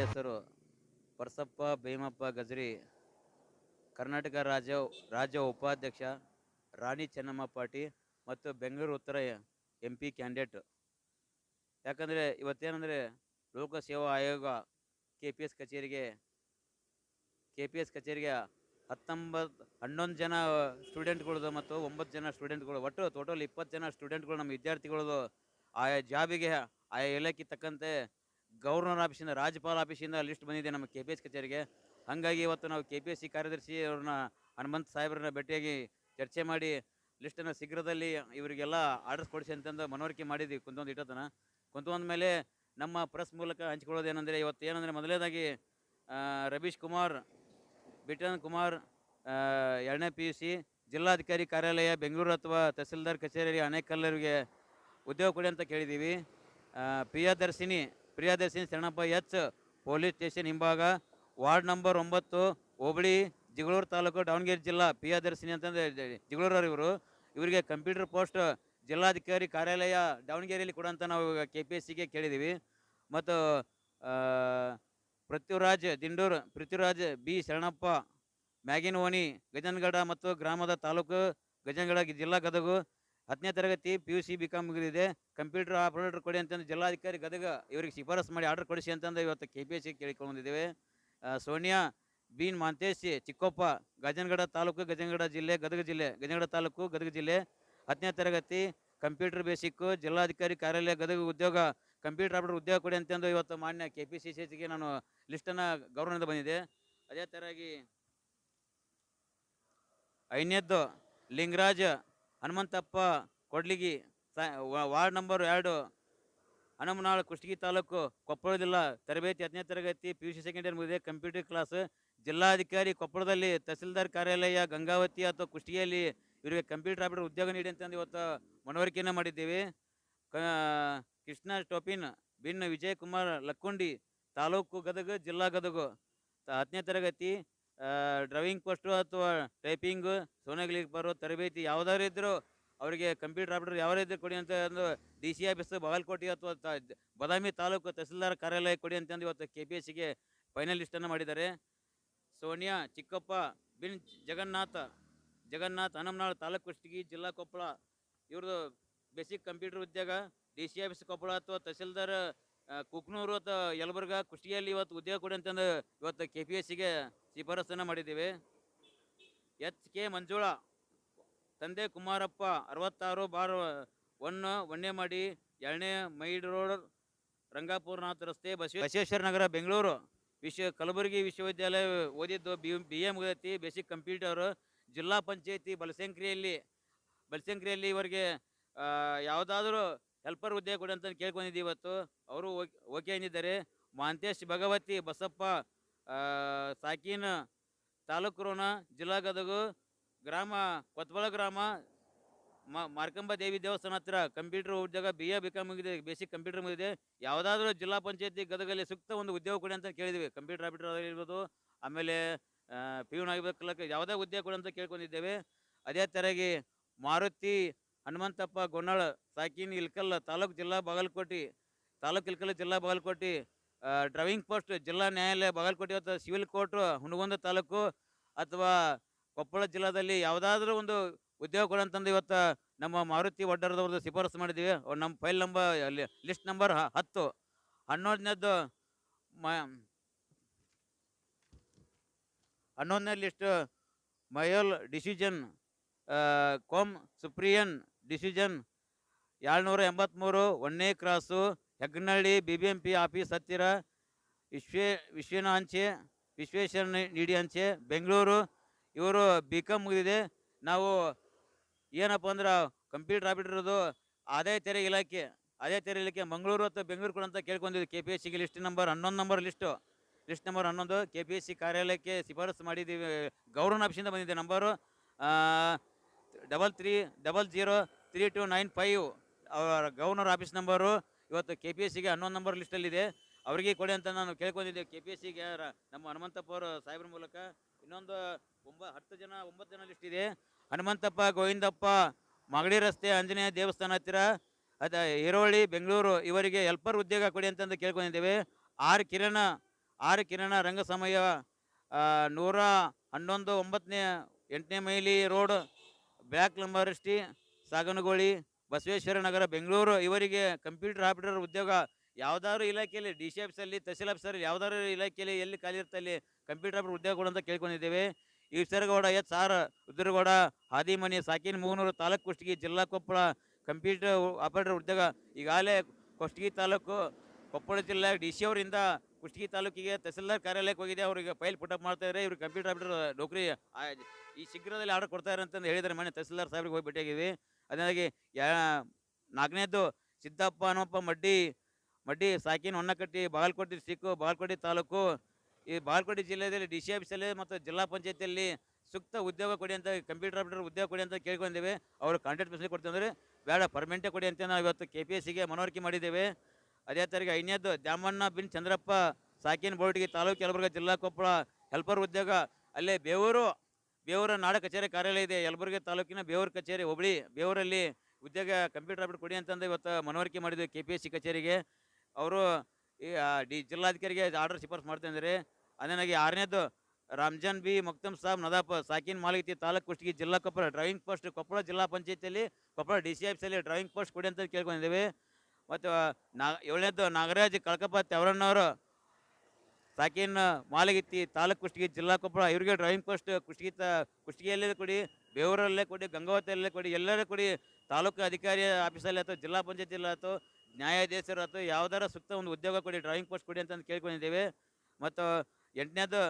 ಹೆಸರು ಪರಸಪ್ಪ ಭೀಮಪ್ಪ ಗಜ್ರಿ, ಕರ್ನಾಟಕ ರಾಜ್ಯ ರಾಜ್ಯ ಉಪಾಧ್ಯಕ್ಷ ರಾಣಿ ಚೆನ್ನಮ್ಮ ಪಾಟಿ ಮತ್ತು ಬೆಂಗಳೂರು ಉತ್ತರ ಎಂ ಪಿ ಕ್ಯಾಂಡಿಡೇಟ್. ಯಾಕಂದರೆ ಇವತ್ತೇನೆಂದರೆ ಲೋಕಸೇವಾ ಆಯೋಗ ಕೆ ಪಿ ಎಸ್ ಕಚೇರಿಗೆ ಕೆ ಪಿ ಎಸ್ ಕಚೇರಿಗೆ ಹತ್ತೊಂಬತ್ತು ಹನ್ನೊಂದು ಜನ ಸ್ಟೂಡೆಂಟ್ಗಳದು ಮತ್ತು ಒಂಬತ್ತು ಜನ ಸ್ಟೂಡೆಂಟ್ಗಳು, ಒಟ್ಟು ಟೋಟಲ್ ಇಪ್ಪತ್ತು ಜನ ಸ್ಟೂಡೆಂಟ್ಗಳು ನಮ್ಮ ವಿದ್ಯಾರ್ಥಿಗಳದು ಆಯಾ ಜಾಬಿಗೆ ಆಯಾ ಇಲಾಖೆ ತಕ್ಕಂತೆ ಗವರ್ನರ್ ಆಫೀಸಿಂದ ರಾಜ್ಯಪಾಲ ಆಫೀಸಿಂದ ಲಿಸ್ಟ್ ಬಂದಿದೆ ನಮ್ಮ ಕೆ ಪಿ ಎಸ್ ಕಚೇರಿಗೆ. ಹಾಗಾಗಿ ಇವತ್ತು ನಾವು ಕೆ ಪಿ ಎಸ್ ಸಿ ಕಾರ್ಯದರ್ಶಿ ಅವ್ರನ್ನ ಹನುಮಂತ್ ಸಾಹೇಬ್ರನ್ನ ಭೇಟಿಯಾಗಿ ಚರ್ಚೆ ಮಾಡಿ ಲಿಸ್ಟನ್ನು ಶೀಘ್ರದಲ್ಲಿ ಇವರಿಗೆಲ್ಲ ಆರ್ಡರ್ಸ್ ಕೊಡಿಸಿ ಅಂತಂದು ಮನವರಿಕೆ ಮಾಡಿದ್ವಿ. ಕುಂತೊಂದು ಇಟ್ಟತನ. ಕುಂತೊಂದ ಮೇಲೆ ನಮ್ಮ ಪ್ರೆಸ್ ಮೂಲಕ ಹಂಚ್ಕೊಳ್ಳೋದೇನೆಂದರೆ ಇವತ್ತು ಏನಂದರೆ ಮೊದಲನೇದಾಗಿ ರವೀಶ್ ಕುಮಾರ್ ಬಿಟನ್ ಕುಮಾರ್ ಎರಡನೇ ಪಿ ಯು ಸಿ ಜಿಲ್ಲಾಧಿಕಾರಿ ಕಾರ್ಯಾಲಯ ಬೆಂಗಳೂರು ಅಥವಾ ತಹಸೀಲ್ದಾರ್ ಕಚೇರಿ ಅನೇಕಲ್ಲರಿಗೆ ಉದ್ಯೋಗ ಕೊಡಿ ಅಂತ ಕೇಳಿದ್ದೀವಿ. ಆ, Priyadarshini Priyadarshini Sharanappa H, police station ಹಿಂಭಾಗ, ವಾರ್ಡ್ ನಂಬರ್ ಒಂಬತ್ತು, ಹೋಬಳಿ, ಜಿಗಳೂರು ತಾಲೂಕು, ದಾವಣಗೆರೆ ಜಿಲ್ಲಾ ಪ್ರಿಯದರ್ಶಿನಿ ಅಂತಂದ್ರೆ ಜಿಗಳೂರ ಜಿಗಳೂರವ್ರು ಇವರು. ಇವರಿಗೆ ಕಂಪ್ಯೂಟರ್ ಪೋಸ್ಟ್ ಜಿಲ್ಲಾಧಿಕಾರಿ ಕಾರ್ಯಾಲಯ ದಾವಣಗೆರೆಯಲ್ಲಿ ಕೊಡಂತ ನಾವು ಕೆ ಪಿ ಎಸ್ ಸಿಗೆ ಕೇಳಿದ್ದೀವಿ ಮತ್ತು ಪೃಥ್ವಿರಾಜ್ ದಿಂಡೂರ್, ಪೃಥ್ವಿರಾಜ್ ಬಿ ಶರಣಪ್ಪ ಮ್ಯಾಗಿನೋಣಿ ಗಜನಗಡ ಮತ್ತು ಗ್ರಾಮದ ತಾಲೂಕು, ಗಜನಗಡ ಜಿಲ್ಲಾ ಗದಗು ಹತ್ತನೇ ತರಗತಿ P U C B com ಮುಗಿದಿದೆ. ಕಂಪ್ಯೂಟರ್ ಆಪರೇಟರ್ ಕೊಡಿ ಅಂತಂದು ಜಿಲ್ಲಾಧಿಕಾರಿ ಗದಗ ಇವರಿಗೆ ಶಿಫಾರಸು ಮಾಡಿ ಆರ್ಡರ್ ಕೊಡಿಸಿ ಅಂತಂದು ಇವತ್ತು ಕೆ ಪಿ ಎಸ್ ಸಿ ಕೇಳಿಕೊಂಡಿದ್ದೇವೆ. ಸೋನಿಯಾ, ಬೀನ್ ಮಾಂತೇಶಿ, ಚಿಕ್ಕೊಪ್ಪ, ಗಜನಗಡ ತಾಲೂಕು, ಗಜನಗಡ ಜಿಲ್ಲೆ, ಗದಗ ಜಿಲ್ಲೆ, ಗಜನಗಡ ತಾಲೂಕು, ಗದಗ ಜಿಲ್ಲೆ. ಹತ್ತನೇ ತರಗತಿ ಕಂಪ್ಯೂಟರ್ ಬೇಸಿಕ್ಕು ಜಿಲ್ಲಾಧಿಕಾರಿ ಕಾರ್ಯಾಲಯ, ಗದಗ ಉದ್ಯೋಗ ಕಂಪ್ಯೂಟರ್ ಆಪರೇಟರ್ ಉದ್ಯೋಗ ಕೊಡಿ ಅಂತಂದು ಇವತ್ತು ಮಾನ್ಯ ಕೆ ಪಿ ಸಿ ಸಿಗೆ ನಾನು ಲಿಸ್ಟನ್ನು ಗೌರವದಿಂದ ಬಂದಿದೆ ಅದೇ ಥರ ಐದನೇದ್ದು ಲಿಂಗರಾಜ್ ಹನುಮಂತಪ್ಪ ಕೊಡ್ಲಿಗಿ ವಾರ್ಡ್ ನಂಬರ್ ಎರಡು, ಹನುಮನಾಳ್ ಕುಷ್ಟಗಿ ತಾಲೂಕು ಕೊಪ್ಪಳ ಜಿಲ್ಲಾ ತರಬೇತಿ ಹತ್ತನೇ ತರಗತಿ P U C second year computer class ಜಿಲ್ಲಾಧಿಕಾರಿ ಕೊಪ್ಪಳದಲ್ಲಿ ತಹಸೀಲ್ದಾರ್ ಕಾರ್ಯಾಲಯ ಗಂಗಾವತಿ ಅಥವಾ ಕುಷ್ಟಗಿಯಲ್ಲಿ ಇವರಿಗೆ ಕಂಪ್ಯೂಟರ್ ಆಪರೇಟರ್ ಉದ್ಯೋಗ ನೀಡಿ ಅಂತಂದು ಇವತ್ತು ಮನವರಿಕೆಯನ್ನು ಮಾಡಿದ್ದೀವಿ. ಕೃಷ್ಣ ಟೋಪಿನ್, ಬಿನ್ ವಿಜಯ್ ಕುಮಾರ್ ಲಕ್ಕುಂಡಿ ತಾಲೂಕು ಗದಗ ಜಿಲ್ಲಾ ಗದಗು ಹತ್ತನೇ ತರಗತಿ ಡ್ರೈವಿಂಗ್ ಪೋಸ್ಟು ಅಥವಾ ಟೈಪಿಂಗು, ಸೋನಗಲಿಗೆ ಬರೋ ತರಬೇತಿ ಯಾವುದಾದ್ರು ಇದ್ದರೂ ಅವರಿಗೆ ಕಂಪ್ಯೂಟರ್ ಆಪರೇಟರ್ ಯಾವ್ದಾರು ಇದ್ರೂ ಕೊಡಿ ಅಂತ ಅಂದು ಡಿ ಸಿ ಆಫೀಸ್, ಬಾಗಲಕೋಟೆ ಅಥವಾ ಬದಾಮಿ ತಾಲೂಕು ತಹಸೀಲ್ದಾರ್ ಕಾರ್ಯಾಲಯ ಕೊಡಿ ಅಂತಂದು ಇವತ್ತು ಕೆ ಪಿ ಎಸ್ ಸಿಗೆ ಮಾಡಿದ್ದಾರೆ. ಸೋನಿಯಾ, ಚಿಕ್ಕಪ್ಪ, ಬಿನ್ ಜಗನ್ನಾಥ, ಜಗನ್ನಾಥ್ ಹನಮನಾಳ್ ತಾಲೂಕು ಕುಷ್ಟಗಿ ಜಿಲ್ಲಾ ಕೊಪ್ಪಳ, ಇವ್ರದ್ದು ಬೇಸಿಕ್ ಕಂಪ್ಯೂಟರ್ ಉದ್ಯೋಗ, ಡಿ ಸಿ ಆಫೀಸ್ ಕೊಪ್ಪಳ ಅಥವಾ ತಹಸೀಲ್ದಾರ್ ಕುಕ್ನೂರು ಅಥವಾ ಯಲಬುರ್ಗ ಕುಷ್ಟಿಯಲ್ಲಿ ಇವತ್ತು ಉದ್ಯೋಗ ಕೊಡಿ ಅಂತಂದು ಇವತ್ತು ಕೆ ಪಿ ಎಸ್ ಸಿಗೆ ಶಿಫಾರಸನ್ನು ಮಾಡಿದ್ದೀವಿ. ಎಚ್ ಕೆ ಮಂಜುಳ, ತಂದೆ ಕುಮಾರಪ್ಪ ಅರವತ್ತಾರು ಬಾರ್ ಒನ್ನು ಒಣ್ಣೆ ಮಾಡಿ ಎರಡನೇ ಮೈಡ್ ರೋಡ್, ರಂಗಾಪುರನಾಥ ರಸ್ತೆ, ಬಸವ ಬಸವೇಶ್ವರ ನಗರ, ಬೆಂಗಳೂರು. ವಿಶ್ವ ಕಲಬುರಗಿ ವಿಶ್ವವಿದ್ಯಾಲಯ ಓದಿದ್ದು B B A basic computer ಜಿಲ್ಲಾ ಪಂಚಾಯತಿ, ಬಲಸಂಕ್ರಿಯಲ್ಲಿ ಬಲಸಂಕ್ರಿಯಲ್ಲಿ ಇವರಿಗೆ ಯಾವುದಾದ್ರೂ ಹೆಲ್ಪರ್ ಹುದ್ದೆ ಕೊಡಿ ಅಂತ ಕೇಳ್ಕೊಂಡಿದ್ದೀವಿ ಇವತ್ತು. ಅವರು ಓಕೆ ಅಂದಿದ್ದಾರೆ. ಮಾಂತೇಶ್, ಭಗವತಿ, ಬಸಪ್ಪ ಸಾಕಿನ ತಾಲೂಕು ಜಿಲ್ಲಾ ಗದಗು, ಗ್ರಾಮ ಕೊತ್ಬಳ ಗ್ರಾಮ ಮಾರ್ಕಂಬ ದೇವಿ ದೇವಸ್ಥಾನ ಹತ್ರ ಕಂಪ್ಯೂಟರ್ ಉದ್ಯೋಗ ಬಿ ಎ ಬಿ ಕಾಮ್ ಮುಗಿದೆ ಬೇಸಿಕ್ ಕಂಪ್ಯೂಟರ್ ಮುಗಿದೆ ಯಾವುದಾದ್ರೂ ಜಿಲ್ಲಾ ಪಂಚಾಯತಿ ಗದಗಲ್ಲಿ ಸೂಕ್ತ ಒಂದು ಉದ್ಯೋಗ ಕೊಡಿ ಅಂತ ಕೇಳಿದ್ವಿ. ಕಂಪ್ಯೂಟರ್ ಆಪರೇಟರ್ ಆಗಿರ್ಬೋದು ಆಮೇಲೆ ಪಿ ಯು ಆಗಿರ್ಬೇಕು, ಯಾವುದೇ ಉದ್ಯೋಗ ಕೊಡಿ ಅಂತ ಕೇಳ್ಕೊಂಡಿದ್ದೇವೆ. ಅದೇ ಥರಾಗಿ ಮಾರುತಿ ಹನುಮಂತಪ್ಪ ಗೊನ್ನಾಳ, ಸಾಕಿನ್ ಇಲ್ಕಲ್, ತಾಲೂಕು ಜಿಲ್ಲಾ ಬಾಗಲಕೋಟೆ, ತಾಲೂಕು ಇಲ್ಕಲ್ ಜಿಲ್ಲಾ ಬಾಗಲಕೋಟೆ ಡ್ರೈವಿಂಗ್ ಪೋಸ್ಟ್ ಜಿಲ್ಲಾ ನ್ಯಾಯಾಲಯ ಬಾಗಲಕೋಟೆ ಅಥವಾ ಸಿವಿಲ್ ಕೋರ್ಟ್, ಹುಣಗುಂದ ತಾಲೂಕು ಅಥವಾ ಕೊಪ್ಪಳ ಜಿಲ್ಲಾದಲ್ಲಿ ಯಾವುದಾದ್ರೂ ಒಂದು ಉದ್ಯೋಗ ಕೊಡಂತಂದು ಇವತ್ತು ನಮ್ಮ ಮಾರುತಿ ಒಡ್ಡರದವ್ರದ್ದು ಶಿಫಾರಸು ಮಾಡಿದ್ದೀವಿ. ನಮ್ಮ ಫೈಲ್ ನಂಬರ್ ಲಿಸ್ಟ್ ನಂಬರ್ ಹತ್ತು. ಹನ್ನೊಂದನೇದ್ದು ಮ, ಹನ್ನೊಂದನೇ ಲಿಸ್ಟ್ ಮಯೋಲ್ ಡಿಸಿಜನ್ ಕೋಮ್ ಸುಪ್ರಿಯನ್ ಡಿಸಿಷನ್ ಏಳ್ನೂರ ಎಂಬತ್ತ್ಮೂರು ಒಂದನೇ cross Hegnalli B B M P office ಹತ್ತಿರ ವಿಶ್ವೇ ವಿಶ್ವನ ಅಂಚೆ ವಿಶ್ವೇಶ್ವರ ನೀಡಿ ಅಂಚೆ ಬೆಂಗಳೂರು. ಇವರು ಬಿ ಕಾಮ್ ಮುಗಿದಿದೆ. ನಾವು ಏನಪ್ಪ ಅಂದ್ರೆ ಕಂಪ್ಯೂಟರ್ ಆಪರೇಟರ್ದು ಆದಾಯ ತೆರಿಗೆ ಇಲಾಖೆ, ಆದಾಯ ತೆರಿಗೆ ಇಲಾಖೆ ಮಂಗಳೂರು ಅಥವಾ ಬೆಂಗಳೂರು ಕೂಡ ಅಂತ ಕೇಳ್ಕೊಂಡಿದ್ವಿ. ಕೆ ಪಿ ಎಸ್ ಸಿಗೆ ಲಿಸ್ಟ್ ನಂಬರ್ ಹನ್ನೊಂದು ನಂಬರ್ ಲಿಸ್ಟು ಲಿಸ್ಟ್ ನಂಬರ್ ಹನ್ನೊಂದು. ಕೆ ಪಿ ಎಸ್ ಸಿ ಕಾರ್ಯಾಲಯಕ್ಕೆ ಶಿಫಾರಸು ಮಾಡಿದ್ದೀವಿ. ಗೌರವ ಆಫೀಸಿಂದ ಬಂದಿದೆ number. Double three double zero three two nine five ಅವರ ಗವರ್ನರ್ ಆಫೀಸ್ ನಂಬರು, ಇವತ್ತು ಕೆ ಪಿ ಎಸ್ ಸಿಗೆ ಹನ್ನೊಂದು ನಂಬರ್ ಲಿಸ್ಟಲ್ಲಿದೆ. ಅವರಿಗೆ ಕೊಡಿ ಅಂತ ನಾನು ಕೇಳ್ಕೊಂಡಿದ್ದೆ. ಕೆ ಪಿ ಎಸ್ ಸಿಗೆ ನಮ್ಮ ಹನುಮಂತಪ್ಪ ಅವರು ಸಾಹೇಬ್ರ ಮೂಲಕ ಇನ್ನೊಂದು ಒಂಬ, ಹತ್ತು ಜನ, ಒಂಬತ್ತು ಜನ ಲಿಸ್ಟ್ ಇದೆ. ಹನುಮಂತಪ್ಪ, ಗೋವಿಂದಪ್ಪ, ಮಗಡಿ ರಸ್ತೆ, ಆಂಜನೇಯ ದೇವಸ್ಥಾನ ಹತ್ತಿರ, ಅದ ಈರೋಳಿ ಬೆಂಗಳೂರು, ಇವರಿಗೆ ಹೆಲ್ಪರ್ ಉದ್ಯೋಗ ಕೊಡಿ ಅಂತಂದು ಕೇಳ್ಕೊಂಡಿದ್ದೇವೆ. ಆರ್ ಕಿರಣ ಆರ್ ಕಿರಣ ರಂಗಸಮಯ ನೂರ ಹನ್ನೊಂದು ಒಂಬತ್ತನೇ, ಎಂಟನೇ mile road, back Lambarashti Saganagoli, Basaveshwara Nagara, Bengaluru, ಇವರಿಗೆ ಕಂಪ್ಯೂಟರ್ ಆಪರೇಟರ್ ಉದ್ಯೋಗ ಯಾವ್ದಾದ್ರು ಇಲಾಖೆಯಲ್ಲಿ, ಡಿ ಸಿ ಆಫೀಸಲ್ಲಿ ತಹಸೀಲ್ ಆಫೀಸರ್ ಯಾವ್ದಾದ್ರು ಇಲಾಖೆಯಲ್ಲಿ ಎಲ್ಲಿ ಖಾಲಿ ಇರ್ತಲ್ಲಿ ಕಂಪ್ಯೂಟರ್ ಆಪರೇಟರ್ ಉದ್ಯೋಗ ಕೊಡು ಅಂತ ಕೇಳ್ಕೊಂಡಿದ್ದೇವೆ. ಈಶ್ವರಗೌಡ ಎಚ್ ಆರ್ ಉದ್ರಗೌಡ ಹಾದಿಮನಿ, ಸಾಕಿನ ಮೂನೂರು ತಾಲೂಕು ಕುಷ್ಟಗಿ, ಜಿಲ್ಲಾ ಕೊಪ್ಪಳ ಕಂಪ್ಯೂಟರ್ ಆಪರೇಟರ್ ಉದ್ಯೋಗ ಈಗಾಗಲೇ ಕುಷ್ಟಗಿ ತಾಲೂಕು, ಕೊಪ್ಪಳ ಜಿಲ್ಲೆ ಡಿ ಸಿ ಅವರಿಂದ ಕುಷ್ಟಗಿ ತಾಲೂಕಿಗೆ ತಹಸೀಲ್ದಾರ್ ಕಾರ್ಯಾಲಯಕ್ಕೆ ಹೋಗಿದೆ. ಅವರಿಗೆ ಫೈಲ್ ಪುಟಪ್ ಮಾಡ್ತಾ ಇದ್ದಾರೆ. ಇವರು ಕಂಪ್ಯೂಟರ್ ಆಪರೇಟರ್ ನೌಕರಿ ಈ ಶೀಘ್ರದಲ್ಲಿ ಆರ್ಡರ್ ಕೊಡ್ತಾರೆ ಅಂತಂದು ಮನೆ ತಹಸೀಲ್ದಾರ್ ಸಾಹೇಬ್ರಿಗೆ ಹೋಗಿ ಭೇಟಿಯಾಗಿದ್ವಿ. ಅದನ್ನಾಗಿ ಯಾ, ನಾಲ್ಕನೇದ್ದು ಸಿದ್ದಪ್ಪ ಹನುಮಪ್ಪ ಮಡ್ಡಿ ಮಡ್ಡಿ ಸಾಕಿನ ಹೊನ್ನಕಟ್ಟಿ, ಬಾಗಲಕೋಟೆ ಡಿಸ್ಟಿಕ್ಕು ಬಾಗಲಕೋಟೆ ತಾಲೂಕು. ಈ ಬಾಗಲಕೋಟೆ ಜಿಲ್ಲೆಯಲ್ಲಿ ಡಿ ಸಿ ಆಫೀಸಲ್ಲಿ ಮತ್ತು ಜಿಲ್ಲಾ ಪಂಚಾಯತಿಯಲ್ಲಿ ಸೂಕ್ತ ಉದ್ಯೋಗ ಕೊಡಿ ಅಂತ, ಕಂಪ್ಯೂಟರ್ ಆಪರೇಟರ್ ಉದ್ಯೋಗ ಕೊಡಿ ಅಂತ ಕೇಳ್ಕೊಂಡಿದ್ದೇವೆ. ಅವರು ಕಾಂಟ್ರಾಕ್ಟ್ ಮೆಸೇಜ್ ಕೊಡ್ತೀವಿ ಅಂದರೆ ಬೇಡ ಪರ್ಮನೆಂಟೇ ಕೊಡಿ ಅಂತ ನಾವು ಇವತ್ತು ಕೆ ಪಿ ಎಸ್ ಸಿಗೆ ಮನವರಿಕೆ ಮಾಡಿದ್ದೇವೆ. ಅದೇ ತಾರೀಕು ಐದನೇದು ದ್ಯಾಮಣ್ಣ ಬಿನ್ ಚಂದ್ರಪ್ಪ, ಸಾಕಿನ ಬೋರ್ಡ್ಗೆ ತಾಲೂಕು ಯಲಬುರ್ಗ ಜಿಲ್ಲಾ ಕೊಪ್ಪಳ, ಹೆಲ್ಪರ್ ಉದ್ಯೋಗ. ಅಲ್ಲೇ ಬೇವೂರು ಬೇವೂರ ನಾಡ ಕಚೇರಿ ಕಾರ್ಯಾಲಯ ಇದೆ, ಯಲಬುರ್ಗಿ ತಾಲೂಕಿನ ಬೇವರ ಕಚೇರಿ ಹೋಬಳಿ ಬೇವರಲ್ಲಿ ಉದ್ಯೋಗ ಕಂಪ್ಯೂಟರ್ ಅಪ್ಡೇಟ್ ಕೊಡಿ ಅಂತಂದು ಇವತ್ತು ಮನವರಿಕೆ ಮಾಡಿದ್ವಿ ಕೆ ಪಿ ಎಸ್ ಸಿ ಕಚೇರಿಗೆ. ಅವರು ಈ ಡಿ, ಜಿಲ್ಲಾಧಿಕಾರಿಗೆ ಆರ್ಡರ್ ಶಿಫಾರಸು ಮಾಡ್ತಂದ್ರಿ ಅದೇನಾಗಿ ಆರನೇದು ರಾಮ್ಜಾನ್ ಬಿ ಮುಕ್ತಮ್ ಸಾಬ್, ನದಾಪ, ಸಾಕಿನ್ ಮಾಲಿಕಿ ತಾಲೂಕು ಕುಷ್ಟಗಿ ಜಿಲ್ಲಾ ಕೊಪ್ಪಳ ಡ್ರೈವಿಂಗ್ ಪೋಸ್ಟ್ ಕೊಪ್ಪಳ ಜಿಲ್ಲಾ ಪಂಚಾಯತಿಯಲ್ಲಿ, ಕೊಪ್ಪಳ ಡಿ ಸಿ ಆಫೀಸಲ್ಲಿ ಡ್ರೈವಿಂಗ್ ಪೋಸ್ಟ್ ಕೊಡಿ ಅಂತ ಕೇಳ್ಕೊಂಡಿದ್ದೇವೆ. ಮತ್ತು ನಾ, ಏಳನೇದು ನಾಗರಾಜ್ ಕಳಕಪ್ಪ ತೆವರಣ್ಣವರು ಸಾಕಿನ್ ಮಾಲಗಿತ್ತಿ ತಾಲೂಕು ಕುಷ್ಟಗಿ, ಜಿಲ್ಲಾ ಕೊಪ್ಪಳ, ಇವರಿಗೆ ಡ್ರೈವಿಂಗ್ ಪೋಸ್ಟ್ ಕುಷ್ಟಗಿ ತ, ಕುಷ್ಟಗಿಯಲ್ಲೇ ಕೊಡಿ, ಬೇವೂರಲ್ಲೇ ಕೊಡಿ, ಗಂಗಾವತಿಯಲ್ಲೇ ಕೊಡಿ, ಎಲ್ಲರೂ ಕೊಡಿ, ತಾಲೂಕು ಅಧಿಕಾರಿ ಆಫೀಸಲ್ಲಿ ಅಥವಾ ಜಿಲ್ಲಾ ಪಂಚಾಯತಿಯಲ್ಲಿ ಅಥವಾ ನ್ಯಾಯಾಧೀಶರು ಅಥವಾ ಯಾವ್ದಾರ ಸೂಕ್ತ ಒಂದು ಉದ್ಯೋಗ ಕೊಡಿ ಡ್ರೈವಿಂಗ್ ಪೋಸ್ಟ್ ಕೊಡಿ ಅಂತ ಕೇಳ್ಕೊಂಡಿದ್ದೇವೆ. ಮತ್ತು ಎಂಟನೇದು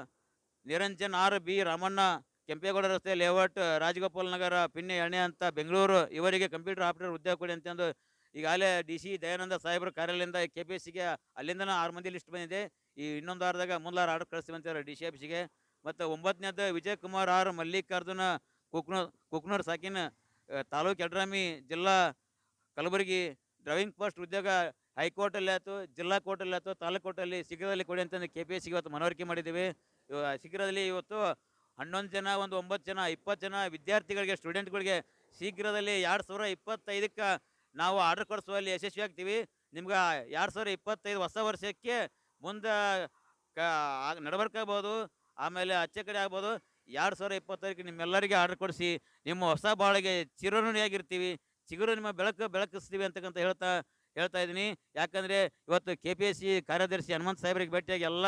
ನಿರಂಜನ್ ಆರ್ ಬಿ ರಾಮಣ್ಣ, ಕೆಂಪೇಗೌಡ ರಸ್ತೆ ಲೇಔಟ್ ರಾಜಗೋಪಾಲ್ ನಗರ, ಪಿನ್ನೆ ಎಣ್ಣೆ ಅಂತ ಬೆಂಗಳೂರು, ಇವರಿಗೆ ಕಂಪ್ಯೂಟರ್ ಆಪರೇಟರ್ ಉದ್ಯೋಗ ಕೊಡಿ ಅಂತಂದು ಈಗಾಗಲೇ ಡಿ ಸಿ ದಯಾನಂದ ಸಾಹೇಬರ ಕಾರ್ಯಾಲಯದಿಂದ ಕೆ ಪಿ ಎಸ್ ಸಿಗೆ ಅಲ್ಲಿಂದನೂ ಆರು ಮಂದಿ ಲಿಸ್ಟ್ ಬಂದಿದೆ. ಈ ಇನ್ನೊಂದು ವಾರದಾಗ ಮುಂದಾರ ಆರ್ಡರ್ ಕಳಿಸ್ತೀವಿ ಅಂತಾರೆ ಡಿ ಸಿ ಆಫೀಸಿಗೆ. ಮತ್ತು ಒಂಬತ್ತನೇದ ವಿಜಯ್ ಕುಮಾರ್ ಆರ್ ಮಲ್ಲಿಕಾರ್ಜುನ ಕುಕ್ನೂರ್ ಕುಕ್ನೂರ್ ಸಾಕಿನ ತಾಲೂಕು ಯಡ್ರಾಮಿ ಜಿಲ್ಲಾ ಕಲಬುರಗಿ ಡ್ರೈವಿಂಗ್ ಪೋಸ್ಟ್ ಉದ್ಯೋಗ ಹೈಕೋರ್ಟಲ್ಲಿ ಆಯಿತು, ಜಿಲ್ಲಾ ಕೋರ್ಟಲ್ಲಿ ಆಯಿತು, ತಾಲೂಕು ಕೋರ್ಟಲ್ಲಿ ಶೀಘ್ರದಲ್ಲಿ ಕೊಡಿ ಅಂತಂದು ಕೆ ಪಿ ಎಸ್ ಸಿಗೆ ಇವತ್ತು ಮನವರಿಕೆ ಮಾಡಿದ್ದೀವಿ. ಶೀಘ್ರದಲ್ಲಿ ಇವತ್ತು ಹನ್ನೊಂದು ಜನ, ಒಂದು ಒಂಬತ್ತು ಜನ, ಇಪ್ಪತ್ತು ಜನ ವಿದ್ಯಾರ್ಥಿಗಳಿಗೆ, ಸ್ಟೂಡೆಂಟ್ಗಳಿಗೆ ಶೀಘ್ರದಲ್ಲಿ ಎರಡು ಸಾವಿರ ಇಪ್ಪತ್ತೈದಕ್ಕೆ ನಾವು ಆರ್ಡರ್ ಕೊಡಿಸುವಲ್ಲಿ ಯಶಸ್ವಿ ಆಗ್ತೀವಿ ನಿಮ್ಗೆ ಎರಡು ಸಾವಿರ ಇಪ್ಪತ್ತೈದು ಹೊಸ ವರ್ಷಕ್ಕೆ ಮುಂದೆ ಕ ನಡವರ್ಕಾಗ್ಬೋದು ಆಮೇಲೆ ಅಚ್ಚೆ ಕಡೆ ಆಗ್ಬೋದು. ಎರಡು ಸಾವಿರ ಇಪ್ಪತ್ತೈದಕ್ಕೆ ನಿಮ್ಮೆಲ್ಲರಿಗೆ ಆರ್ಡರ್ ಕೊಡಿಸಿ, ನಿಮ್ಮ ಹೊಸ ಬಾಳಿಗೆ ಚಿರಋಣಿಯಾಗಿರ್ತೀವಿ, ಚಿಗುರು ನಿಮ್ಮ ಬೆಳಕು ಬೆಳಕಿಸ್ತೀವಿ ಅಂತಕ್ಕಂಥ ಹೇಳ್ತಾ ಹೇಳ್ತಾ ಇದ್ದೀನಿ. ಯಾಕಂದರೆ ಇವತ್ತು ಕೆ ಪಿ ಎಸ್ ಸಿ ಕಾರ್ಯದರ್ಶಿ ಹನುಮಂತ ಸಾಹೇಬರಿಗೆ ಭೇಟಿಯಾಗಿ ಎಲ್ಲ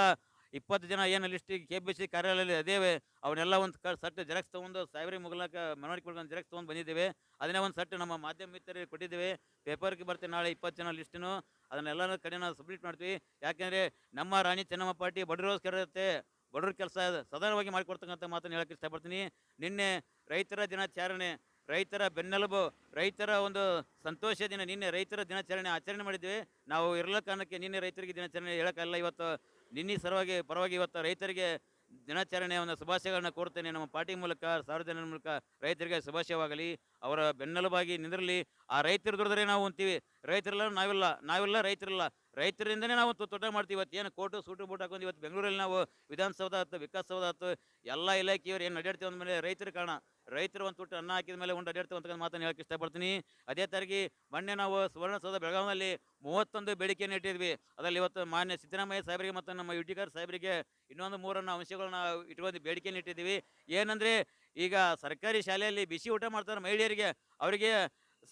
ಇಪ್ಪತ್ತು ಜನ ಏನು ಲಿಸ್ಟಿಗೆ ಕೆ ಪಿ ಸಿ ಕಾರ್ಯಾಲಯದಲ್ಲಿ ಅದೇವೆ ಅವನ್ನೆಲ್ಲ ಒಂದು ಕ, ಸಟ್ ಜೆರಾಕ್ಸ್ ತೊಗೊಂಡು ಸಾಹೇಬ್ರಿಗೆ ಮುಗಲಾಕ ಮನವರಿಕೆ ಕೊಡ್ಕೊಂಡು ಜೆರಾಕ್ಸ್ ತೊಗೊಂಡು ಬಂದಿದ್ದೇವೆ. ಅದನ್ನೇ ಒಂದು ಸಟ್ ನಮ್ಮ ಮಾಧ್ಯಮ ಮಿತ್ರರಿಗೆ ಕೊಟ್ಟಿದ್ದೇವೆ. ಪೇಪರ್ಗೆ ಬರ್ತೀವಿ ನಾಳೆ ಇಪ್ಪತ್ತು ಜನ ಲಿಸ್ಟನ್ನು ಅದನ್ನೆಲ್ಲ ಕಡೆ ನಾವು ಸಬ್ಮಿಟ್ ಮಾಡ್ತೀವಿ. ಯಾಕೆಂದರೆ ನಮ್ಮ ರಾಣಿ ಚೆನ್ನಮ್ಮ ಪಾರ್ಟಿ ಬಡವರೋಸ್ಕರ ಇರುತ್ತೆ. ಬಡವ್ರ ಕೆಲಸ ಸದನವಾಗಿ ಮಾಡಿಕೊಡ್ತಕ್ಕಂಥ ಮಾತನ್ನು ಹೇಳಕ್ಕೆ ಇಷ್ಟಪಡ್ತೀನಿ. ನಿನ್ನೆ ರೈತರ ದಿನಾಚರಣೆ, ರೈತರ ಬೆನ್ನೆಲುಬು, ರೈತರ ಒಂದು ಸಂತೋಷ ದಿನ, ನಿನ್ನೆ ರೈತರ ದಿನಾಚರಣೆ ಆಚರಣೆ ಮಾಡಿದ್ವಿ. ನಾವು ಇರಲ ಕಾರಣಕ್ಕೆ ನಿನ್ನೆ ರೈತರಿಗೆ ದಿನಾಚರಣೆ ಹೇಳೋಕ್ಕಲ್ಲ ಇವತ್ತು ನಿನ್ನೆ ಸರವಾಗಿ ಪರವಾಗಿ ಇವತ್ತು ರೈತರಿಗೆ ದಿನಾಚರಣೆಯ ಒಂದು ಶುಭಾಶಯಗಳನ್ನು ಕೋರ್ತೇನೆ. ನಮ್ಮ ಪಾರ್ಟಿ ಮೂಲಕ, ಸಾರ್ವಜನಿಕರ ಮೂಲಕ ರೈತರಿಗೆ ಶುಭಾಶಯವಾಗಲಿ. ಅವರ ಬೆನ್ನೆಲುಬಾಗಿ ನಿಂದಿರಲಿ. ಆ ರೈತರು ದುಡಿದ್ರೆ ನಾವು ಅಂತೀವಿ. ರೈತರೆಲ್ಲ ನಾವಿಲ್ಲ. ನಾವೆಲ್ಲ, ರೈತರಿಲ್ಲ. ರೈತರಿಂದನೇ ನಾವು ತೊಟ ಮಾಡ್ತೀವಿ. ಇವತ್ತು ಏನು ಕೋಟು ಸೂಟು ಬೂಟ್ ಹಾಕೊಂಡು ಇವತ್ತು ಬೆಂಗಳೂರಲ್ಲಿ ನಾವು ವಿಧಾನಸೌಧ ಆಯ್ತು, ವಿಕಾಸಸೌಧ ಆಯ್ತು, ಎಲ್ಲ ಇಲಾಖೆಯವರು ಏನು ನಡೆಯುತ್ತೆ ಅಂದಮೇಲೆ ರೈತರ ಕಾರಣ. ರೈತರು ಒಂದು ತುಟ್ಟು ಅನ್ನ ಹಾಕಿದ ಮೇಲೆ ಅಡ್ಡಾಡ್ತೀವಿ ಅಂತ ಮಾತನ್ನು ಹೇಳಕ್ಕೆ ಇಷ್ಟಪಡ್ತೀನಿ. ಅದೇ ತರಗಿ ಮೊನ್ನೆ ನಾವು ಸುವರ್ಣಸೌಧ ಬೆಳಗಾವಿನಲ್ಲಿ ಮೂವತ್ತೊಂದು ಬೇಡಿಕೆಯನ್ನು ಇಟ್ಟಿದ್ವಿ. ಅದರಲ್ಲಿ ಇವತ್ತು ಮಾನ್ಯ ಸಿದ್ದರಾಮಯ್ಯ ಸಾಹೇಬರಿಗೆ ಮತ್ತು ನಮ್ಮ ಯುಟಿಕರ್ ಸಾಹೇಬರಿಗೆ ಇನ್ನೊಂದು ಮೂರನ್ನು ಅಂಶಗಳನ್ನ ಇಟ್ಕೊಂಡು ಬೇಡಿಕೆಯನ್ನು ಇಟ್ಟಿದ್ದೀವಿ. ಏನಂದರೆ ಈಗ ಸರ್ಕಾರಿ ಶಾಲೆಯಲ್ಲಿ ಬಿಸಿ ಊಟ ಮಾಡ್ತಾರೆ ಮಹಿಳೆಯರಿಗೆ, ಅವರಿಗೆ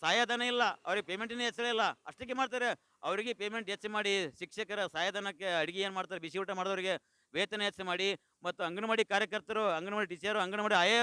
ಸಹಾಯಧನ ಇಲ್ಲ, ಅವ್ರಿಗೆ ಪೇಮೆಂಟಿನ ಹೆಚ್ಚಳ ಇಲ್ಲ. ಅಷ್ಟಕ್ಕೆ ಮಾಡ್ತಾರೆ. ಅವರಿಗೆ ಪೇಮೆಂಟ್ ಹೆಚ್ಚು ಮಾಡಿ ಶಿಕ್ಷಕರ ಸಹಾಯಧನಕ್ಕೆ ಅಡುಗೆ ಏನು ಮಾಡ್ತಾರೆ? ಬಿಸಿ ಊಟ ಮಾಡಿದವರಿಗೆ ವೇತನ ಹೆಚ್ಚು ಮಾಡಿ ಮತ್ತು ಅಂಗನವಾಡಿ ಕಾರ್ಯಕರ್ತರು ಅಂಗನವಾಡಿ ಟೀಚರು ಅಂಗನವಾಡಿ ಆಯಾ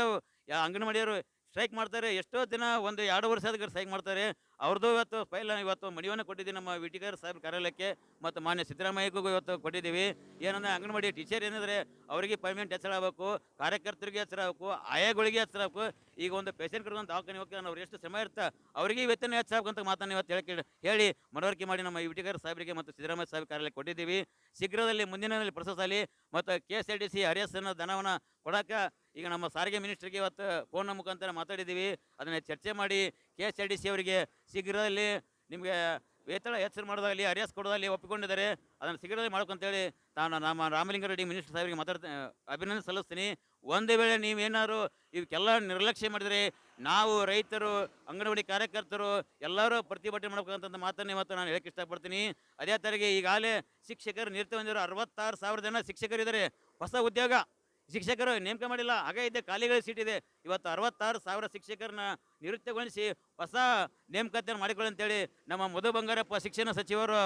ಅಂಗನವಾಡಿಯವರು ಸ್ಟ್ರೈಕ್ ಮಾಡ್ತಾರೆ. ಎಷ್ಟೋ ದಿನ ಒಂದು ಎರಡು ವರ್ಷ ಅದಕ್ಕೆ ಸ್ಟ್ರೈಕ್ ಮಾಡ್ತಾರೆ. ಅವ್ರದ್ದು ಇವತ್ತು ಫೈಲ್ ಇವತ್ತು ಮನವಿಯನ್ನು ಕೊಟ್ಟಿದ್ದೀವಿ ನಮ್ಮ ವಿಟಿಕರ್ ಸಾಹೇಬ್ ಕಾರ್ಯಾಲಯಕ್ಕೆ ಮತ್ತು ಮಾನ್ಯ ಸಿದ್ದರಾಮಯ್ಯಗೂ ಇವತ್ತು ಕೊಟ್ಟಿದ್ದೀವಿ. ಏನಂದ್ರೆ ಅಂಗನವಾಡಿ ಟೀಚರ್ ಏನಿದ್ರೆ ಅವರಿಗೆ ಪೇಮೆಂಟ್ ಹೆಚ್ಚಳ ಆಗಬೇಕು, ಕಾರ್ಯಕರ್ತರಿಗೆ ಹೆಚ್ಚಳ ಆಗಬೇಕು, ಆಯಾಗಳಿಗೆ ಹೆಚ್ಚಳ ಆಗಬೇಕು. ಈಗ ಒಂದು ಪೇಷಂಟ್ ಕಡೆ ಒಂದು ದವಾಖಾನೆ ಹೋಗ್ತಾರೆ ಅವ್ರು ಎಷ್ಟು ಶ್ರಮ ಇರ್ತಾ ಅವರಿಗೆ ವೇತನ ಹೆಚ್ಚಾಗಬೇಕು ಅಂತ ಮಾತನ್ನು ಇವತ್ತು ಹೇಳಿ ಹೇಳಿ ಮನವರಿಕೆ ಮಾಡಿ ನಮ್ಮ ವಿಟಿಕರ್ ಸಾಹೇಬರಿಗೆ ಮತ್ತು ಸಿದ್ದರಾಮಯ್ಯ ಸಾಹೇಬ್ ಕಾರ್ಯಾಲಯಕ್ಕೆ ಕೊಟ್ಟಿದ್ದೀವಿ. ಶೀಘ್ರದಲ್ಲಿ ಮುಂದಿನ ಪ್ರೊಸೆಸ್ ಅಲ್ಲಿ ಮತ್ತು K S R T C ಹರಿಯಸ್ಸನ್ನು ಧನವನ್ನು ಕೊಡೋಕೆ ಈಗ ನಮ್ಮ ಸಾರಿಗೆ ಮಿನಿಸ್ಟ್ರಿಗೆ ಇವತ್ತು ಫೋನ್ನ ಮುಖಾಂತರ ಮಾತಾಡಿದ್ದೀವಿ. ಅದನ್ನು ಚರ್ಚೆ ಮಾಡಿ K S R D C ಅವರಿಗೆ ಶೀಘ್ರದಲ್ಲಿ ನಿಮಗೆ ವೇತನ ಹೆಸರು ಮಾಡೋದಾಗಲಿ, ಅರಿಯಾಸ್ ಕೊಡೋದಾಗಲಿ ಒಪ್ಪಿಕೊಂಡಿದ್ದಾರೆ. ಅದನ್ನು ಶೀಘ್ರದಲ್ಲಿ ಮಾಡ್ಕೊಂತೇಳಿ ನಾನು ನಮ್ಮ ರಾಮಲಿಂಗಾರೆಡ್ಡಿ ಮಿನಿಸ್ಟರ್ ಸಾಹೇಬರಿಗೆ ಮಾತಾಡ್ತಾ, ಅಭಿನಂದನೆ ಸಲ್ಲಿಸ್ತೀನಿ. ಒಂದು ವೇಳೆ ನೀವೇನಾದ್ರು ಇವಕ್ಕೆಲ್ಲ ನಿರ್ಲಕ್ಷ್ಯ ಮಾಡಿದರೆ ನಾವು ರೈತರು, ಅಂಗನವಾಡಿ ಕಾರ್ಯಕರ್ತರು ಎಲ್ಲರೂ ಪ್ರತಿಭಟನೆ ಮಾಡ್ಬೇಕಂತ ಮಾತನ್ನು ಇವತ್ತು ನಾನು ಹೇಳಕ್ಕೆ ಇಷ್ಟಪಡ್ತೀನಿ. ಅದೇ ಥರಗೆ ಈಗಾಗಲೇ ಶಿಕ್ಷಕರು ನಿರತ ಹೊಂದಿರೋ ಅರವತ್ತಾರು ಸಾವಿರ ಜನ ಶಿಕ್ಷಕರಿದ್ದಾರೆ. ಹೊಸ ಉದ್ಯೋಗ. ಶಿಕ್ಷಕರು ನೇಮಕ ಮಾಡಿಲ್ಲ. ಹಾಗೆ ಇದ್ದೆ ಖಾಲಿಗಳ ಸೀಟ್ ಇದೆ. ಇವತ್ತು ಅರವತ್ತಾರು ಸಾವಿರ ಶಿಕ್ಷಕರನ್ನ ನಿವೃತ್ತಿಗೊಳಿಸಿ ಹೊಸ ನೇಮಕತೆಯನ್ನು ಮಾಡಿಕೊಳ್ಳಿ ಅಂತೇಳಿ ನಮ್ಮ ಮಧು ಬಂಗಾರಪ್ಪ ಶಿಕ್ಷಣ ಸಚಿವರು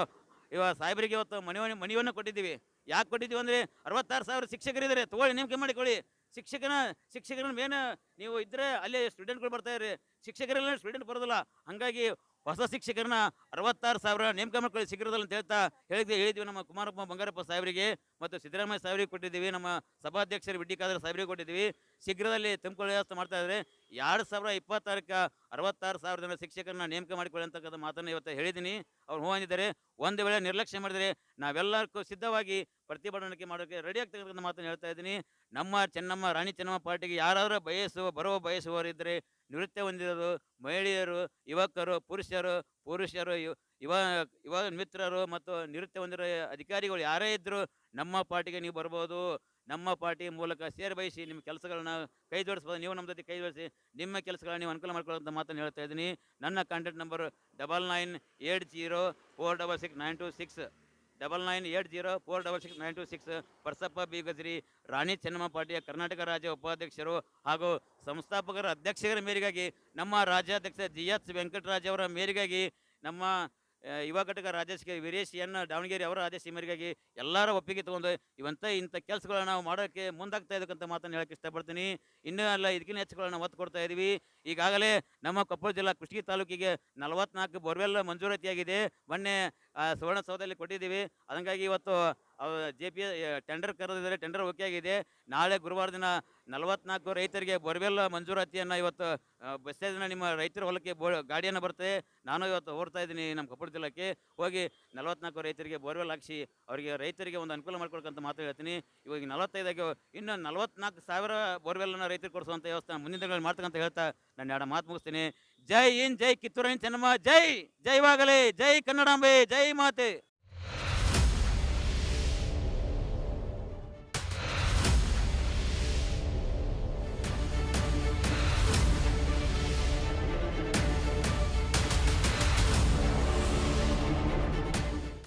ಇವ ಸಾಹೇಬರಿಗೆ ಇವತ್ತು ಮನವಿ ಮನವಿಯನ್ನು ಕೊಟ್ಟಿದ್ದೀವಿ. ಯಾಕೆ ಕೊಟ್ಟಿದ್ದೀವಿ ಅಂದರೆ ಅರವತ್ತಾರು ಸಾವಿರ ಶಿಕ್ಷಕರಿದ್ದಾರೆ. ತಗೊಳ್ಳಿ, ನೇಮಕ ಮಾಡಿಕೊಳ್ಳಿ. ಶಿಕ್ಷಕನ ಶಿಕ್ಷಕರನ್ನ ಮೇನ್ ನೀವು ಇದ್ದರೆ ಅಲ್ಲಿ ಸ್ಟೂಡೆಂಟ್ಗಳು ಬರ್ತಾ ಇರ್ರಿ. ಶಿಕ್ಷಕರೆಲ್ಲ ಸ್ಟೂಡೆಂಟ್ ಬರೋದಿಲ್ಲ. ಹಾಗಾಗಿ ಹೊಸ ಶಿಕ್ಷಕರನ್ನ ಅರವತ್ತಾರು ಸಾವಿರ ನೇಮಕ ಮಾಡ್ಕೊಳ್ಳಿ ಶೀಘ್ರದಲ್ಲಿ ಅಂತ ಹೇಳ್ತಾ ಹೇಳಿದ್ವಿ. ಹೇಳಿದ್ವಿ ನಮ್ಮ ಕುಮಾರಪ್ಪ ಬಂಗಾರಪ್ಪ ಸಾಹೇಬರಿಗೆ ಮತ್ತು ಸಿದ್ದರಾಮಯ್ಯ ಸಾಹೇಬರಿಗೆ ಕೊಟ್ಟಿದ್ದೀವಿ. ನಮ್ಮ ಸಭಾಧ್ಯಕ್ಷರು ಬಿಡ್ಡಿ ಖಾದರ್ ಸಾಹೇಬರಿಗೆ ಕೊಟ್ಟಿದ್ದೀವಿ. ಶೀಘ್ರದಲ್ಲಿ ತುಂಬಿಕೊಳ್ಳೋ ವ್ಯವಸ್ಥೆ ಮಾಡ್ತಾ ಇದ್ದಾರೆ ಎರಡು ಸಾವಿರ ಇಪ್ಪತ್ತಾರಕ್ಕೆ ಅರವತ್ತಾರು ಸಾವಿರ ಜನ ಶಿಕ್ಷಕರನ್ನ ನೇಮಕ ಮಾಡಿಕೊಳ್ಳಿ ಅಂತಕ್ಕಂಥ ಮಾತನ್ನು ಇವತ್ತು ಹೇಳಿದ್ದೀನಿ. ಅವ್ರು ಹೂ ಅಂದಿದ್ದಾರೆ. ಒಂದು ವೇಳೆ ನಿರ್ಲಕ್ಷ್ಯ ಮಾಡಿದರೆ ನಾವೆಲ್ಲರಿಗೂ ಸಿದ್ಧವಾಗಿ ಪ್ರತಿಭಟನೆ ಮಾಡೋಕ್ಕೆ ರೆಡಿ ಆಗ್ತಕ್ಕಂಥ ಮಾತನ್ನು ಹೇಳ್ತಾ ಇದ್ದೀನಿ. ನಮ್ಮ ಚೆನ್ನಮ್ಮ, ರಾಣಿ ಚೆನ್ನಮ್ಮ ಪಾರ್ಟಿಗೆ ಯಾರಾದರೂ ಬಯಸುವ, ಬರುವ ಬಯಸುವವರಿದ್ದರೆ ನಿವೃತ್ತಿ ಹೊಂದಿರೋದು ಮಹಿಳೆಯರು, ಯುವಕರು, ಪುರುಷರು ಪುರುಷರು, ಯುವ ಯುವ ಮಿತ್ರರು ಮತ್ತು ನಿವೃತ್ತ ಹೊಂದಿರೋ ಅಧಿಕಾರಿಗಳು ಯಾರೇ ಇದ್ದರೂ ನಮ್ಮ ಪಾರ್ಟಿಗೆ ನೀವು ಬರ್ಬೋದು. ನಮ್ಮ ಪಾರ್ಟಿ ಮೂಲಕ ಸೇರ್ ಬಯಸಿ ನಿಮ್ಮ ಕೆಲಸಗಳನ್ನ ಕೈ ಜೋಡಿಸ್ಬೋದು. ನೀವು ನಮ್ಮ ಜೊತೆ ಕೈ ಜೋಡಿಸಿ ನಿಮ್ಮ ಕೆಲಸಗಳನ್ನ ನೀವು ಅನುಕೂಲ ಮಾಡ್ಕೊಳ್ಳೋಂಥ ಮಾತನ್ನು ಹೇಳ್ತಾ ಇದ್ದೀನಿ. ನನ್ನ contact number double nine eight zero four double six nine two six double nine eight zero four double six nine two six Parsappa B Gajari, Rani Chennamma ಪಾರ್ಟಿಯ ಕರ್ನಾಟಕ ರಾಜ್ಯ ಉಪಾಧ್ಯಕ್ಷರು ಹಾಗೂ ಸಂಸ್ಥಾಪಕರ ಅಧ್ಯಕ್ಷರ ಮೇರೆಗಾಗಿ, ನಮ್ಮ ರಾಜ್ಯಾಧ್ಯಕ್ಷ ಜಿ ಎಸ್ ವೆಂಕಟರಾಜ್ ಅವರ ಮೇರೆಗಾಗಿ, ನಮ್ಮ ಯುವ ಘಟಕ ರಾಜೇಶ್ ವೀರೇಶ್ ಎನ್ ದಾವಣಗೆರೆ ಅವರ ಆದೇಶ ಮೇರೆಗಾಗಿ ಎಲ್ಲರ ಒಪ್ಪಿಗೆ ತಗೊಂಡು ಇವಂತ ಇಂಥ ಕೆಲಸಗಳನ್ನ ನಾವು ಮಾಡೋಕ್ಕೆ ಮುಂದಾಗ್ತಾ ಇದ್ದಕ್ಕಂಥ ಮಾತನ್ನು ಹೇಳಕ್ಕೆ ಇಷ್ಟಪಡ್ತೀನಿ. ಇನ್ನೂ ಅಲ್ಲ ಇದಕ್ಕಿಂತ ಹೆಚ್ಚುಗಳನ್ನ ಒತ್ತು ಕೊಡ್ತಾ ಇದ್ದೀವಿ ಈಗಾಗಲೇ ನಮ್ಮ ಕೊಪ್ಪಳ ಜಿಲ್ಲಾ ಕುಷ್ಟಗಿ ತಾಲೂಕಿಗೆ ನಲವತ್ನಾಲ್ಕು ಬೋರ್ವೆಲ್ ಮಂಜೂರಾತಿಯಾಗಿದೆ. ಮೊನ್ನೆ ಸುವರ್ಣ ಸುವರ್ಣಸೌಧದಲ್ಲಿ ಕೊಟ್ಟಿದ್ದೀವಿ. ಅದಕ್ಕಾಗಿ ಇವತ್ತು ಜೆ ಪಿ ಟೆಂಡರ್ ಕರೆದಿದ್ದಾರೆ. ಟೆಂಡರ್ ಓಕೆ ಆಗಿದೆ ನಾಳೆ ಗುರುವಾರ ದಿನ ನಲವತ್ನಾಲ್ಕು ರೈತರಿಗೆ ಬೋರ್ವೆಲ್ ಮಂಜೂರಾತಿಯನ್ನು ಇವತ್ತು ಬಸ್ಸೇ ದಿನ ನಿಮ್ಮ ರೈತರ ಹೊಲಕ್ಕೆ ಬೋ, ಗಾಡಿಯನ್ನು ಬರ್ತದೆ ನಾನು ಇವತ್ತು ಓಡ್ತಾ ಇದ್ದೀನಿ ನಮ್ಮ ಕೊಪ್ಪಳ ಜಿಲ್ಲೆಗೆ ಹೋಗಿ ನಲವತ್ನಾಲ್ಕು ರೈತರಿಗೆ ಬೋರ್ವೆಲ್ ಹಾಕಿಸಿ, ಅವರಿಗೆ ರೈತರಿಗೆ ಒಂದು ಅನುಕೂಲ ಮಾಡ್ಕೊಳ್ಕಂತ ಮಾತು ಹೇಳ್ತೀನಿ. ಇವಾಗ ನಲವತ್ತೈದಾಗೆ ಇನ್ನು ನಲವತ್ನಾಲ್ಕು ಸಾವಿರ ಬೋರ್ವೆಲ್ಲನ್ನು ರೈತರಿಗೆ ಕೊಡಿಸುವಂಥ ವ್ಯವಸ್ಥೆ ಮುಂದಿನ ದಿನಗಳಲ್ಲಿ ಮಾಡ್ತಕ್ಕಂತ ಹೇಳ್ತಾ ನಾನು ಎರಡು ಮಾತು ಮುಗಿಸ್ತೀನಿ. ಜೈ ಇನ್ ಜೈ ಕಿತ್ತೂರಿನ ಚೆನ್ನಮ್ಮ ಜೈ ಜೈವಾಗಲಿ ಜೈ ಕನ್ನಡಾಂಬೆ. ಜೈ ಮಾತೆ.